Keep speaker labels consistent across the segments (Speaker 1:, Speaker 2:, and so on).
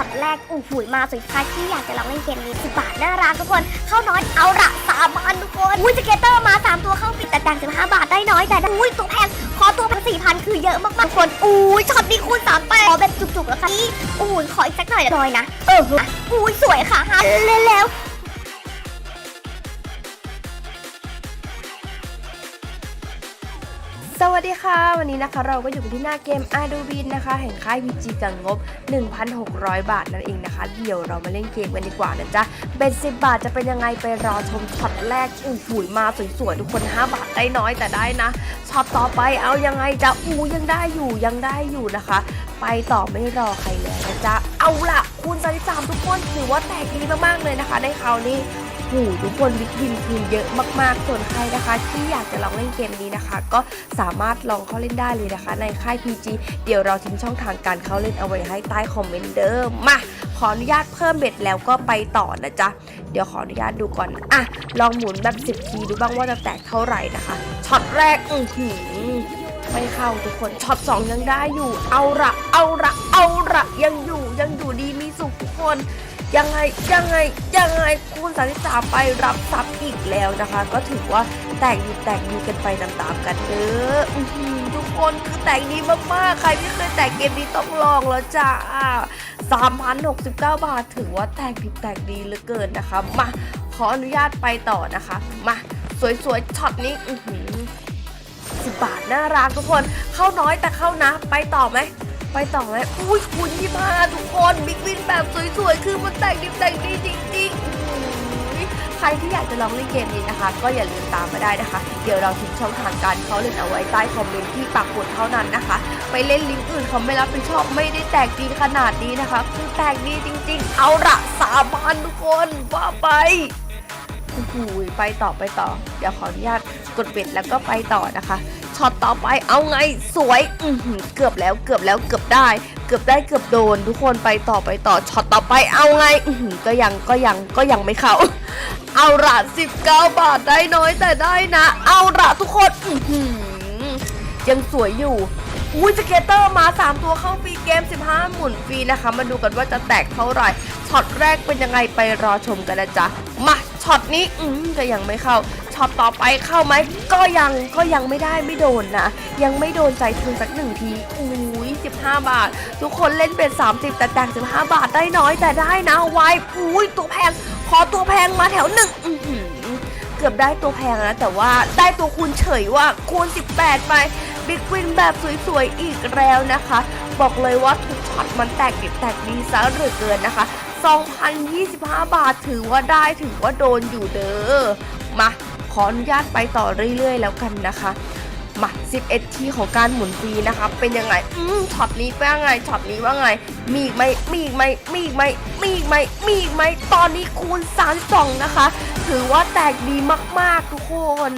Speaker 1: ช็อตแรกอู้หูยมาสวยฟ้าที่อยากจะลองเล่นเกมนี้สิบาทน่ารักทุกคน เข้าน้อยเอาละสามพันทุกคนอุ้ยเกเตอร์มาสามตัวเข้าปิดแต่แดงสิบห้าบาทได้น้อยแต่อุ้ยตัวแพงขอตัวพันสี่พันคือเยอะมากๆทุกคนอุ้ยช็อตนี้คูณสามแปดขอแบบจุกๆแล้วค่ะนี่อุ้ยขออีกสักหน่อยน้อยนะเอออุ้ยสวยค่ะฮะแล้ว
Speaker 2: สวัสดีค่ะ วันนี้นะคะเราก็อยู่กันที่หน้าเกม a d o b i n นะคะ แห่งค่าย PG กับงบ 1,600 บาทนั่นเองนะคะ เดี๋ยวเรามาเล่นเกมกันดีกว่านะจ๊ะเป็น10 บาทจะเป็นยังไงไปรอชมช็อตแรกอู้หูมาสวยๆทุกคน 5 บาทได้น้อยแต่ได้นะช็อตต่อไปเอายังไงจ๊ะอู้ยังได้อยู่ยังได้อยู่นะคะ ไปต่อไม่รอใครแล้วนะจ๊ะเอาล่ะคูณ33ทุกคนถือว่าแตกดีมากๆเลยนะคะในคราวนี้ หูทุกคนวิกวินคือเยอะมากๆ ส่วนใครนะคะ ที่อยากจะลองเล่นเกมนี้นะคะ ก็สามารถลองเข้าเล่นได้เลยนะคะ ในค่าย PG เดี๋ยวเราทิ้งช่องทางการเข้าเล่นเอาไว้ให้ใต้คอมเมนต์เดิมมาขออนุญาตเพิ่มเบ็ดแล้วก็ไปต่อนะจ๊ะ เดี๋ยวขออนุญาตดูก่อนอะลองหมุนแบบ 10 ทีดูบ้างว่าจะแตกเท่าไหร่นะคะช็อตแรกอือหือไม่เข้าทุกคนช็อตสองยังได้อยู่ เอาละเอาละเอาละยังอยู่ยังอยู่ดีมีสุขทุกคน ยังไงยังไงยังไงคูณ33ไปรับทรัพย์อีกแล้วนะคะ ก็ถือว่าแตกดีแตกดีกันไปตามๆกันเด้ออื้อหือทุกคนคือแตกดีมากๆ ใครไม่เคยแตกเกมนี้ต้องลองแล้วจ้า3,069 บาทถือว่าแตกดีแตกดีเหลือเกินนะคะ มาขออนุญาตไปต่อนะคะ มาสวยๆช็อตนี้อือหือสิบบาทน่ารักทุกคนเข้าน้อยแต่เข้านะ ไปต่อไหม ไปต่อไหมอุ้ยคุณยี่มาทุกคนบิ๊กวินแบบสวยๆ คือมันแต่งดีแต่งดีจริงๆ ใครที่อยากจะลองเล่นเกมนี้นะคะ ก็อย่าลืมตามมาได้นะคะ เดี๋ยวเราทิ้งช่องทางการเขาเล่นเอาไว้ใต้คอมเมนต์ที่ปักหมุดเท่านั้นนะคะ ไปเล่นลิงก์อื่นเขาไม่รับผิดชอบไม่ได้แตกดีขนาดนี้นะคะ คือแตกดีจริง ๆ เอาละสามพันทุกคนว่าไปโอ้โหไปต่อไปต่อ เดี๋ยวขออนุญาตกดเบ็ดแล้วก็ไปต่อนะคะ ช็อตต่อไปเอาไงสวยอืเกือบแล้วเกือบแล้วเกือบได้ เกือบได้เกือบโดน ทุกคนไปต่อไปต่อช็อตต่อไปเอาไงอืก็ยังก็ยังก็ยังไม่เข้า เอาละ19 บาทได้น้อยแต่ได้นะ เอาละทุกคนอืยังสวยอยู่อุ้ยสเกตเตอร์มา 3 ตัวเข้าฟรีเกม 15 หมุนฟรีนะคะ มาดูกันว่าจะแตกเท่าไหร่ช็อตแรกเป็นยังไงไปรอชมกันนะจ๊ะมาช็อตนี้อืมก็ยังไม่เข้า ช็อตต่อไปเข้าไหมก็ยังก็ยังไม่ได้ไม่โดนนะ ยังไม่โดนใจทุนสักหนึ่งทีอุ้ย15 บาท ทุกคนเล่นเป็น 30 แต่แตก15 บาทได้น้อยแต่ได้นะไว้อุ้ยตัวแพงขอตัวแพงมาแถวหนึ่งเกือบได้ตัวแพงนะ แต่ว่าได้ตัวคูณเฉยว่าคูณ 18 ไปบิ๊กวินแบบสวยๆ อีกแล้วนะคะ บอกเลยว่าทุกช็อตมันแตกดิบแตกดีซะเหลือเกินนะคะ 2,025 บาทถือว่าได้ถือว่าโดนอยู่เด้อมา ขออนุญาตไปต่อเรื่อยๆ แล้วกันนะคะมา 11 ทีของการหมุนฟรีนะคะ เป็นยังไง อืมช็อตนี้เป็นยังไง ช็อตนี้ว่าไง มีอีกไหม มีอีกไหม มีอีกไหม มีอีกไหม มีอีกไหม ตอนนี้คูณ 32 นะคะ ถือว่าแตกดีมากๆ ทุกคน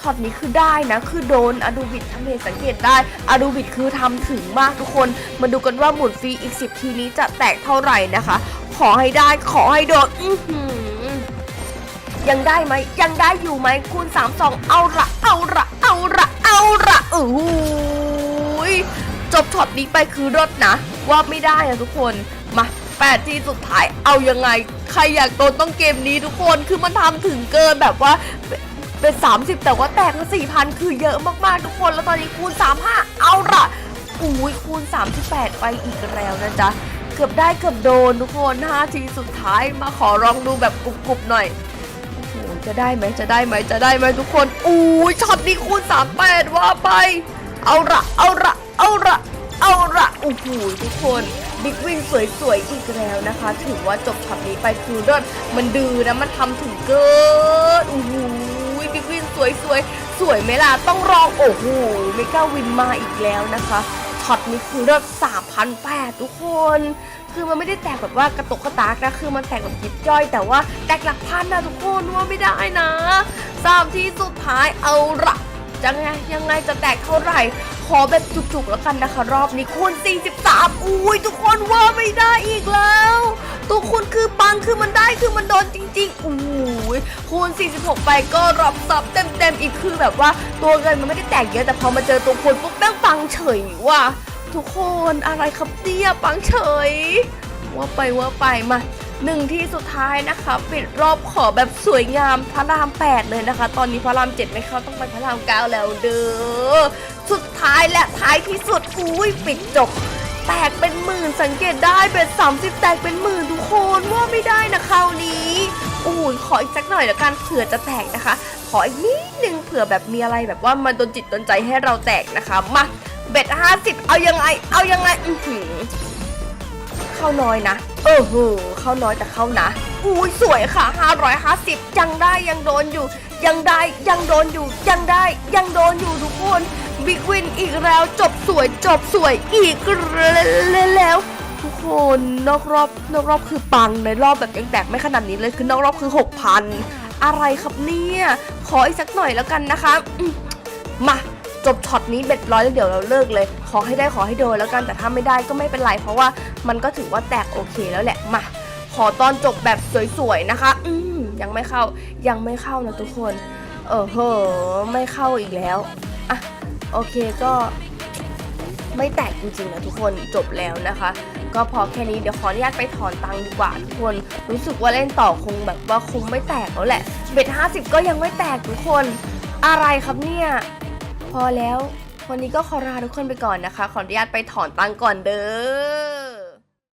Speaker 2: ช็อตนี้คือได้นะ คือโดนอดูบิดทำให้สังเกตได้ อดูบิดคือทำถึงมากทุกคน มาดูกันว่าหมุนฟรีอีก 10 ทีนี้จะแตกเท่าไหร่นะคะ ขอให้ได้ ขอให้โดน อื้อหือ ยังได้ไหมยังได้อยู่ไหมคูณ3 2เอาละเอาละเอาละเอาละโอ้โหจบช็อตนี้ไปคือรถนะ ว่าไม่ได้อะทุกคนมาแปดทีสุดท้ายเอายังไง ใครอยากโดนต้องเกมนี้ทุกคนคือมันทำถึงเกินแบบว่าเป็น 30 แต่ว่าแตกมา4,000 คือเยอะมากๆ ทุกคนแล้วตอนนี้คูณ 35 เอาละอุ้ยคูณ 38 ไปอีกแล้วนะจ๊ะ เกือบได้เกือบโดนทุกคน5ทีสุดท้ายมาขอลองดูแบบกรุบๆหน่อย จะได้ไหมจะได้ไหมจะได้ไหมทุกคนอู้ยช็อตนี้คูณ38ว่าไป เอาละเอาละเอาละเอาละโอ้โหทุกคนบิ๊กวินสวยๆอีกแล้วนะคะ ถือว่าจบช็อตนี้ไปคือเลิศมันดื้อนะมันทำถึงเกินโอ้โหบิ๊กวินสวยๆสวยไหมล่ะต้องรองโอ้โหเมก้าวินมาอีกแล้วนะคะ อตนี้คือเลิศ3,800ทุกคน คือมันไม่ได้แตกแบบว่ากระตกกระตากนะ คือมันแตกแบบยิบย่อย แต่ว่าแตกหลักพันนะทุกคนว่าไม่ได้นะสามที่สุดท้ายเอาละ ยังไงยังไงจะแตกเท่าไหร่ ขอแบบจุกๆแล้วกันนะคะ รอบนี้คูณ 43 อุ้ยทุกคนว่าไม่ได้อีกแล้ว ตัวคูณคือปังคือมันได้คือมันโดนจริงๆอุ้ยคูณ 46 ไปก็รับซับเต็มๆอีกคือแบบว่าตัวเงินมันไม่ได้แตกเยอะแต่พอมาเจอตัวคูณปุ๊บแม่งปังเฉยว่ะทุกคนอะไรครับเนี่ยปังเฉยว่าไปว่าไปมา หนึ่งที่สุดท้ายนะคะ ปิดรอบขอแบบสวยงามพระราม 8 เลยนะคะ ตอนนี้พระราม 7 ไม่เข้าต้องไปพระราม 9 แล้วเด้อสุดท้ายและท้ายที่สุดอุ้ยปิดจบ แตกเป็นหมื่นสังเกตได้เป็น30 แตกเป็นหมื่นทุกคนว่าไม่ได้นะคราวนี้อ้ยขออีกสักหน่อยละกันเผื่อจะแตกนะคะ ขออีกนิดนึงเผื่อแบบมีอะไรแบบว่ามันโดนจิตโดนใจให้เราแตกนะคะมาเบ็ด50 เอายังไง เอายังไง อือหือเข้าน้อยนะ เออโหเข้าน้อยแต่เข้านะอุ้ยสวยค่ะ 550 ยังได้ยังโดนอยู่ ยังได้ยังโดนอยู่ ยังได้ยังโดนอยู่ทุกคนบิ๊กวินอีกแล้วจบสวยจบสวยอีกแล้ว ทุกคนนอกรอบนอกรอบคือปังในรอบแบบยังแตกไม่ขนาดนี้เลยคือนอกรอบคือ 6,000 อะไรครับเนี่ย ขออีกสักหน่อยแล้วกันนะคะ มา จบช็อตนี้เบ็ดร้อยแล้วเดี๋ยวเราเลิกเลย ขอให้ได้ขอให้โดนแล้วกันแต่ถ้าไม่ได้ก็ไม่เป็นไร เพราะว่ามันก็ถือว่าแตกโอเคแล้วแหละมาขอตอนจบแบบสวยๆนะคะอืมยังไม่เข้ายังไม่เข้านะทุกคน เออเหอไม่เข้าอีกแล้วอะโอเคก็ไม่แตกจริงๆนะทุกคนจบแล้วนะคะ ก็พอแค่นี้เดี๋ยวขออนุญาตไปถอนตังค์ดีกว่าทุกคนรู้สึกว่าเล่นต่อคงแบบว่าคงไม่แตกแล้วแหละเบ็ดห้าสิบก็ยังไม่แตกทุกคน อะไรครับเนี่ย พอแล้ว วันนี้ก็ขอลาทุกคนไปก่อนนะคะ ขออนุญาตไปถอนตังก่อนเด้อ